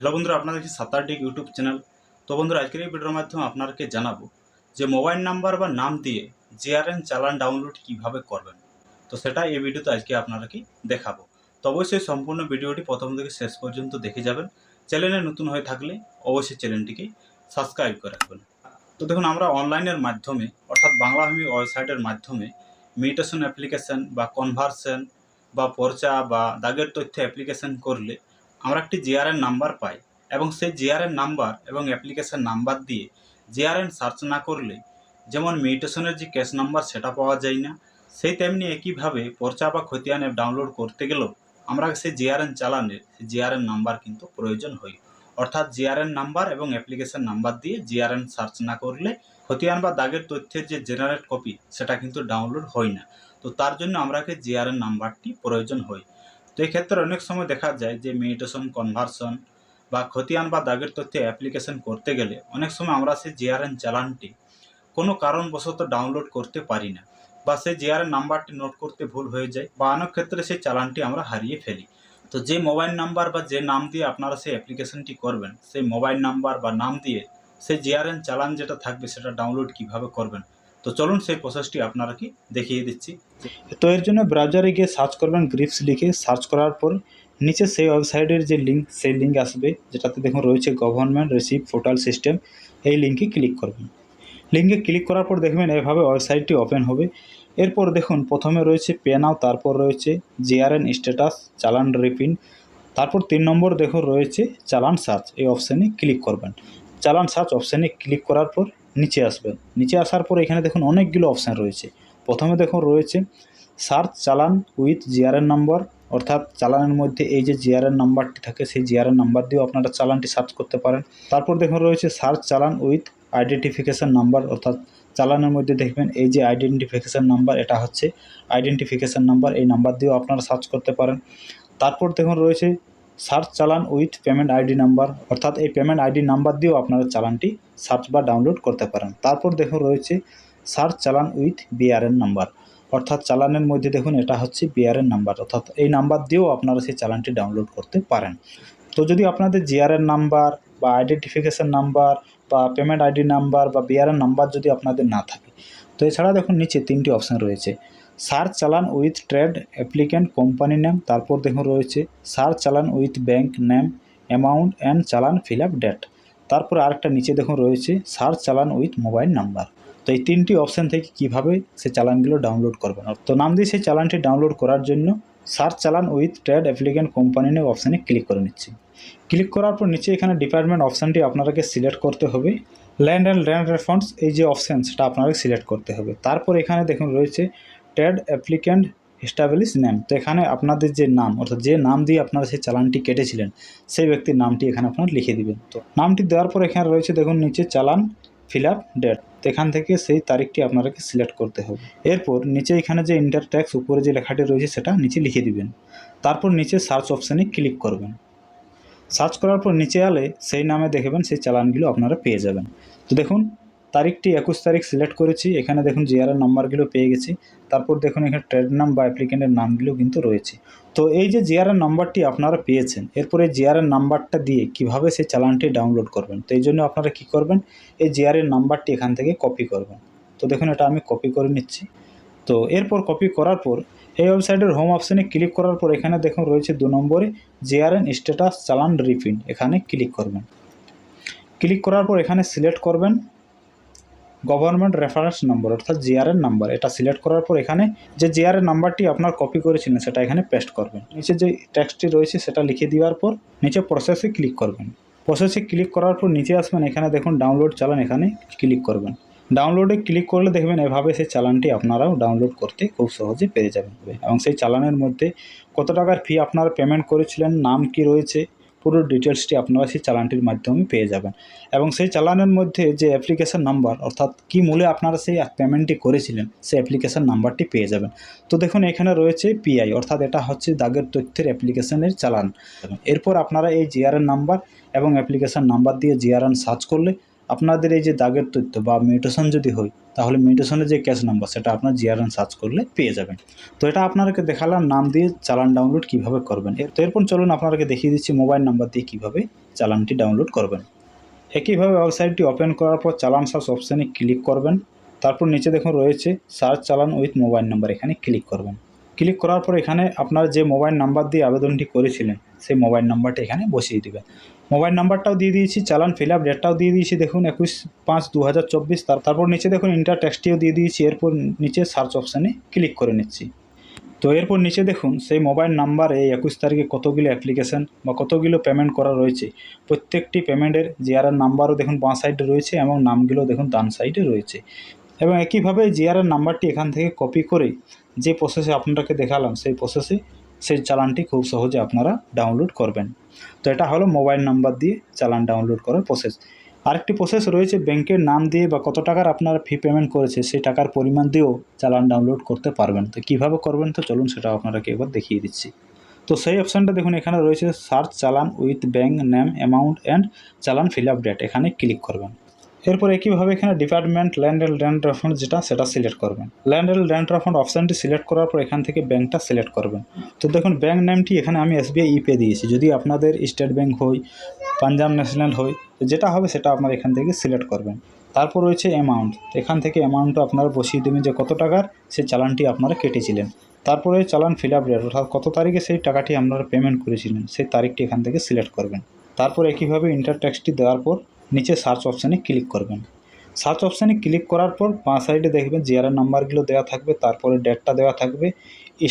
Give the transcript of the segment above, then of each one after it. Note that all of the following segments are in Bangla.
হ্যালো বন্ধুরা, আপনাদের দেখছি সাতার ডিক ইউটিউব চ্যানেল? তো বন্ধুরা, আজকের এই ভিডিওর মাধ্যমে আপনাকে জানাব যে মোবাইল নাম্বার বা নাম দিয়ে জিআরএন চালান ডাউনলোড কীভাবে করবেন। তো সেটা এই ভিডিওতে আজকে আপনাকে দেখাবো। তো অবশ্যই সম্পূর্ণ ভিডিওটি প্রথম থেকে শেষ পর্যন্ত দেখে যাবেন। চ্যানেলে নতুন হয়ে থাকলে অবশ্যই চ্যানেলটিকে সাবস্ক্রাইব করে রাখবেন। তো দেখুন, আমরা অনলাইনের মাধ্যমে, অর্থাৎ বাংলাভূমি ওয়েবসাইটের মাধ্যমে মিউটেশন অ্যাপ্লিকেশন বা কনভার্সন বা পর্চা বা দাগের তথ্য অ্যাপ্লিকেশন করলে আমরা একটি জিআরএন নাম্বার পাই এবং সেই জিআরএন নাম্বার এবং অ্যাপ্লিকেশান নাম্বার দিয়ে জিআরএন সার্চ না করলে যেমন মিউটেশনের যে ক্যাশ নাম্বার সেটা পাওয়া যায় না, সেই তেমনি একইভাবে পর্চা বা খতিয়ান অ্যাপ ডাউনলোড করতে গেলেও আমরা সেই জিআরএন চালানের জিআরএন নাম্বার কিন্তু প্রয়োজন হয়। অর্থাৎ জিআরএন নাম্বার এবং অ্যাপ্লিকেশন নাম্বার দিয়ে জিআরএন সার্চ না করলে খতিয়ান বা দাগের তথ্যের যে জেনারেট কপি সেটা কিন্তু ডাউনলোড হয় না। তো তার জন্য আমরাকে জিআরএন নাম্বারটি প্রয়োজন হয়। তো এই ক্ষেত্রে অনেক সময় দেখা যায় যে মেডিটেশন কনভার্সন বা খতিয়ান বা দাগের তথ্যে অ্যাপ্লিকেশন করতে গেলে অনেক সময় আমরা সেই জিআরএন চালানটি কোনো কারণবশত ডাউনলোড করতে পারি না বা সেই জিআরএন নাম্বারটি নোট করতে ভুল হয়ে যায় বা অনেক ক্ষেত্রে সেই চালানটি আমরা হারিয়ে ফেলি। তো যে মোবাইল নাম্বার বা যে নাম দিয়ে আপনারা সেই অ্যাপ্লিকেশনটি করবেন, সেই মোবাইল নাম্বার বা নাম দিয়ে সেই জিআরএন চালান যেটা থাকবে সেটা ডাউনলোড কীভাবে করবেন? তো চলুন সেই প্রসেসটি আপনারা কি দেখিয়ে দিচ্ছি। তো এর জন্য ব্রাউজারে গিয়ে সার্চ করবেন গ্রিপস লিখে সার্চ করার পর নিচে সেই ওয়েবসাইটের যে লিঙ্ক সেই লিঙ্ক আসবে, যেটাতে দেখুন রয়েছে গভর্নমেন্ট রিসিভ পোর্টাল সিস্টেম এই লিঙ্কে ক্লিক করবেন। লিঙ্কে ক্লিক করার পর দেখবেন এভাবে ওয়েবসাইটটি ওপেন হবে। এরপর দেখুন প্রথমে রয়েছে পে নাও তারপর রয়েছে জিআরএন স্ট্যাটাস চালান রিপিন তারপর তিন নম্বর দেখুন রয়েছে চালান সার্চ এই অপশানে ক্লিক করবেন। চালান সার্চ অপশানে ক্লিক করার পর নিচে আসবেন। নিচে আসার পর এখানে দেখুন অনেকগুলো অপশান রয়েছে। প্রথমে দেখুন রয়েছে, search challan with GRN number, অর্থাৎ চালানের মধ্যে এই যে জিআরএন নাম্বারটি থাকে, সেই জিআরএন নাম্বার দিয়েও আপনারা চালানটি সার্চ করতে পারেন। তারপর দেখুন রয়েছে, search challan with identification number, অর্থাৎ চালানের মধ্যে দেখবেন এই যে আইডেন্টিফিকেশান নাম্বার, এটা হচ্ছে আইডেন্টিফিকেশান নাম্বার, এই নাম্বার দিয়েও আপনারা সার্চ করতে পারেন। তারপর দেখুন রয়েছে, search challan with payment ID number, অর্থাৎ এই পেমেন্ট আইডি নাম্বার দিয়েও আপনারা চালানটি সার্চ বা ডাউনলোড করতে পারেন। তারপর দেখুন রয়েছে search challan with BRN number. অর্থাৎ চালানের মধ্যে দেখুন, এটা হচ্ছে বিআরএন নাম্বার। অর্থাৎ এই নাম্বার দিয়েও আপনারা সেই চালানটি ডাউনলোড করতে পারেন। তো যদি আপনাদের জিআরএন নাম্বার বা আইডেন্টিফিকেশান নাম্বার বা পেমেন্ট আইডি নাম্বার বা বিআরএন নাম্বার যদি আপনাদের না থাকে, তো এছাড়া দেখুন, নিচে তিনটি অপশান রয়েছে। Search challan with trade applicant company name, তারপর দেখুন রয়েছে search challan with bank name, amount and challan fill up date. তারপর আরেকটা নিচে দেখুন রয়েছে search challan with mobile number. তো এই তিনটি অপশান থেকে কীভাবে সে চালানগুলো ডাউনলোড করবেন? তো নাম দিয়ে সেই চালানটি ডাউনলোড করার জন্য search challan with trade applicant company name অপশানে ক্লিক করে নিচ্ছি। ক্লিক করার পর নিচে এখানে ডিপার্টমেন্ট অপশানটি আপনাকে সিলেক্ট করতে হবে। ল্যান্ড অ্যান্ড ল্যান্ড রেফারেন্স এই যে অপশান সেটা আপনাকে সিলেক্ট করতে হবে। তারপর এখানে দেখুন রয়েছে ট্রেড অ্যাপ্লিকেন্ট এস্টাবলিশ নেম তো এখানে আপনাদের যে নাম, অর্থাৎ যে নাম দিয়ে আপনারা সেই চালানটি কেটেছিলেন, সেই ব্যক্তির নামটি এখানে আপনারা লিখে দিবেন। তো নামটি দেওয়ার পর এখানে রয়েছে দেখুন নিচে চালান ফিল আপ ডেট তো এখান থেকে সেই তারিখটি আপনাকে সিলেক্ট করতে হবে। এরপর নিচে এখানে যে ইন্টার ট্যাক্স উপরে যে লেখাটি রয়েছে সেটা নিচে লিখে দিবেন। তারপর নিচে সার্চ অপশানে ক্লিক করবেন। সার্চ করার পর নিচে আলে সেই নামে দেখবেন সেই চালানগুলো আপনারা পেয়ে যাবেন। তো দেখুন তারিখটি একুশ তারিখ সিলেক্ট করেছি। এখানে দেখুন জিআরএর নাম্বারগুলো পেয়ে গেছি। তারপর দেখুন এখানে ট্রেড নাম বা অ্যাপ্লিকেন্টের নামগুলো কিন্তু রয়েছে। তো এই যে জিআরএর নাম্বারটি আপনারা পেয়েছেন, এরপরে জিআরএর নাম্বারটা দিয়ে কীভাবে সেই চালানটি ডাউনলোড করবেন? তো এই জন্য আপনারা কী করবেন? এই জিআরএর নাম্বারটি এখান থেকে কপি করবেন। তো দেখুন এটা আমি কপি করে নিচ্ছি। তো এরপর কপি করার পর এই ওয়েবসাইটের হোম অপশানে ক্লিক করার পর এখানে দেখুন রয়েছে দু নম্বরে জিআরএন স্ট্যাটাস চালান রিফিন্ড এখানে ক্লিক করবেন। ক্লিক করার পর এখানে সিলেক্ট করবেন। গভর্নমেন্ট রেফারেন্স নম্বর অর্থাৎ জিআরএন নাম্বার এটা সিলেক্ট করার পর এখানে যে জিআরএন নাম্বারটি আপনার কপি করেছিলেন, সেটা এখানে পেস্ট করবেন। নিচে যে টেক্সটটি রয়েছে, সেটা লিখে দেওয়ার পর নিচে প্রসেসে ক্লিক করবেন। প্রসেসে ক্লিক করার পর নিচে আসবেন, এখানে দেখুন ডাউনলোড চালান, এখানে ক্লিক করবেন। ডাউনলোডে ক্লিক করলে দেখবেন এভাবে সেই চালানটি আপনারাও ডাউনলোড করতে খুব সহজে পেয়ে যাবেন। এবং সেই চালানের মধ্যে কত টাকার ফি আপনারা পেমেন্ট করেছিলেন, নাম কি রয়েছে পুরো ডিটেলসটি আপনারা সেই চালানটির মাধ্যমে পেয়ে যাবেন। এবং সেই চালানের মধ্যে যে অ্যাপ্লিকেশান নাম্বার অর্থাৎ কী মূলে আপনারা সেই পেমেন্টটি করেছিলেন, সেই অ্যাপ্লিকেশান নাম্বারটি পেয়ে যাবেন। তো দেখুন, এখানে রয়েছে পিআই অর্থাৎ এটা হচ্ছে দাগের তথ্যের অ্যাপ্লিকেশানের চালান। এরপর আপনারা এই জিআরএন নাম্বার এবং অ্যাপ্লিকেশান নাম্বার দিয়ে জিআরএন সার্চ করলে আপনাদের এই যে দাগের তথ্য বা মিউটেশন যদি হয়, তাহলে মিউটেশনের যে ক্যাশ নাম্বার সেটা আপনার জিআরএন সার্চ করলে পেয়ে যাবেন। তো এটা আপনাদেরকে দেখালাম, নাম দিয়ে চালান ডাউনলোড কীভাবে করবেন। তো এরপর চলুন আপনাদেরকে দেখিয়ে দিচ্ছি মোবাইল নাম্বার দিয়ে কীভাবে চালানটি ডাউনলোড করবেন। একইভাবে ওয়েবসাইটটি ওপেন করার পর চালান সার্চ অপশানে ক্লিক করবেন। তারপর নিচে দেখুন রয়েছে search challan with mobile number এখানে ক্লিক করবেন। ক্লিক করার পর এখানে আপনার যে মোবাইল নাম্বার দিয়ে আবেদনটি করেছিলেন, সেই মোবাইল নাম্বারটা এখানে বসিয়ে দিবেন। মোবাইল নাম্বারটাও দিয়ে দিয়েছি, চালান ফিল আপ ডেটটাও দিয়ে দিয়েছি, দেখুন একুশ পাঁচ দু হাজার চব্বিশ তারপর নিচে দেখুন ইন্টার ট্যাক্সটিও দিয়ে দিয়েছি, এরপর নিচে সার্চ অপশানে ক্লিক করে নিচ্ছি। তো এরপর নিচে দেখুন, সেই মোবাইল নাম্বারে একুশ তারিখে কতগুলো অ্যাপ্লিকেশন বা কতগুলো পেমেন্ট করা রয়েছে, প্রত্যেকটি পেমেন্টের জিআরআর নাম্বারও দেখুন বাঁ সাইডে রয়েছে এবং নামগুলো দেখুন ডান সাইডে রয়েছে। এবং একইভাবে জিআরআর নাম্বারটি এখান থেকে কপি করে যে প্রসেসে আপনাদেরকে দেখালাম, সেই প্রসেসে সেই চালানটি খুব সহজে আপনারা ডাউনলোড করবেন। তো এটা হলো মোবাইল নাম্বার দিয়ে চালান ডাউনলোড করার প্রসেস আরেকটি প্রসেস রয়েছে, ব্যাংকের নাম দিয়ে বা কত টাকার আপনারা ফি পেমেন্ট করেছে, সেই টাকার পরিমাণ দিয়েও চালান ডাউনলোড করতে পারবেন। তো কীভাবে করবেন? তো চলুন সেটা আপনাদেরকে এবার দেখিয়ে দিচ্ছি। তো সেই অপশানটা দেখুন, এখানে রয়েছে search challan with bank name amount and challan fill up date এখানে ক্লিক করবেন। এরপর একইভাবে এখানে department land and land refund যেটা সেটা সিলেক্ট করবেন। ল্যান্ড অ্যান্ড ল্যান্ড রেফান্ড অপশানটি সিলেক্ট করার পর এখান থেকে ব্যাঙ্কটা সিলেক্ট করবেন। তো দেখুন ব্যাঙ্ক নেমটি এখানে আমি এসবিআই ইপে দিয়েছি। যদি আপনাদের স্টেট ব্যাঙ্ক হয় পাঞ্জাব ন্যাশনাল হয় যেটা হবে সেটা আপনার এখান থেকে সিলেক্ট করবেন। তারপর রয়েছে অ্যামাউন্ট এখান থেকে অ্যামাউন্টটা আপনারা বসিয়ে দেবেন যে কত টাকার, সেই চালানটি আপনারা কেটেছিলেন। তারপরে চালান ফিল আপ ডেট অর্থাৎ কত তারিখে সেই টাকাটি আপনারা পেমেন্ট করেছিলেন, সেই তারিখটি এখান থেকে সিলেক্ট করবেন। তারপর একইভাবে ইন্টার ট্যাক্সটি দেওয়ার পর নিচে সার্চ অপশানে ক্লিক করবেন। সার্চ অপশানে ক্লিক করার পর বাঁ সাইডে দেখবেন জিআরএর নাম্বারগুলো দেওয়া থাকবে, তারপরে ডেটটা দেওয়া থাকবে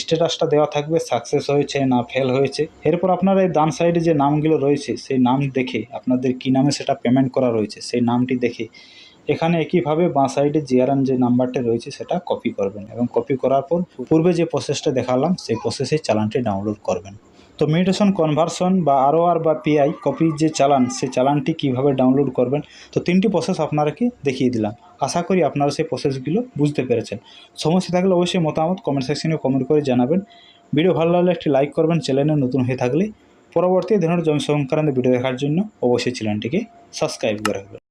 স্ট্যাটাসটা দেওয়া থাকবে সাকসেস হয়েছে না ফেল হয়েছে। এরপর আপনারা এই ডান সাইডে যে নামগুলো রয়েছে, সেই নাম দেখে আপনাদের কী নামে সেটা পেমেন্ট করা রয়েছে, সেই নামটি দেখে এখানে একইভাবে বাঁ সাইডে জিআরএম যে নাম্বারটা রয়েছে, সেটা কপি করবেন এবং কপি করার পর পূর্বে যে প্রসেসটা দেখালাম, সেই প্রসেসে চালানটি ডাউনলোড করবেন। তো মিউটেশন কনভার্সন বা আরও আর বা পিআই কপির যে চালান, সেই চালানটি কীভাবে ডাউনলোড করবেন? তো তিনটি প্রসেস আপনারাকে দেখিয়ে দিলাম। আশা করি আপনারা সেই প্রসেসগুলো বুঝতে পেরেছেন। সমস্যা থাকলে অবশ্যই মতামত কমেন্ট সেকশনে কমেন্ট করে জানাবেন। ভিডিও ভালো লাগলে একটি লাইক করবেন চ্যানেলে নতুন হয়ে থাকলে। পরবর্তী ধরনের জমি সংক্রান্ত ভিডিও দেখার জন্য অবশ্যই চ্যানেলটিকে সাবস্ক্রাইব করে রাখবেন।